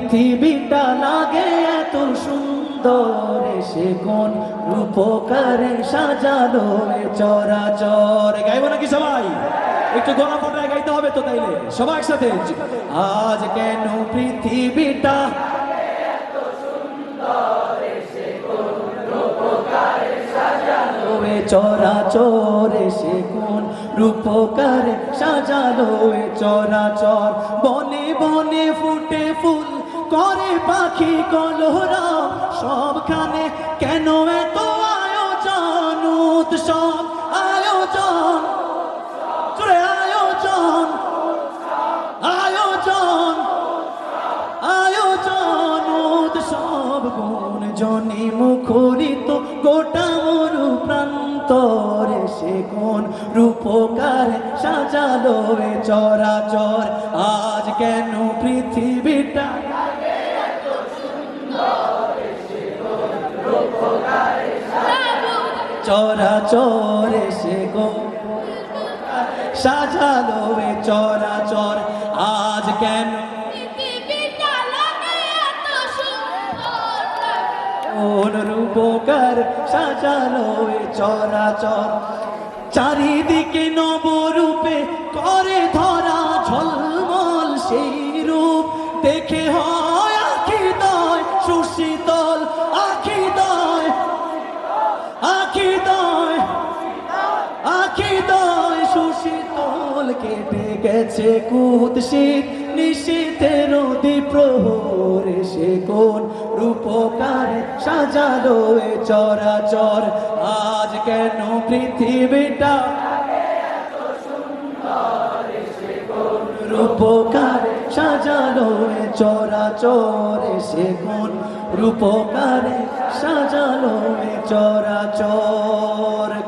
পৃথিবীটা লাগে এত সুন্দর, সে কোন রূপকারে সাজালো চরাচর। গাইব নাকি সবাই? একটু গাইতে হবে তো তাইলে। সবাই একসাথে। আজ কেন পৃথিবীটা চরাচর, সে কোন রূপকারে সাজালো চরাচর। বনে বনে ফুটে ফুল পাখি কলহরা সবখানে কেন এত আয়োজন, উৎসব, আয়োজন? আয়োজন আয়োজন আয়োজন, উৎসব গুণ জনি মুখরিত গোটা মরু প্রান্তরে সে কোন রূপকার সাজালো চরাচর? আজ কেন পৃথিবীটা চরাচরে সে গো। সাজালো এ চরাচর আজ কেন? রূপকার সাজালো এ চরাচর চারিদিকে নবরূপে দয় সুশীতল কেটে গেছে কুৎসিত নিশীতের প্রহরে সে কোন রূপকারে সাজালো এ চরাচর। আজ কেন পৃথিবীটা রূপকারে সাজালো এ চরাচর সে কোন রূপকারে সাজালো এ চরাচর?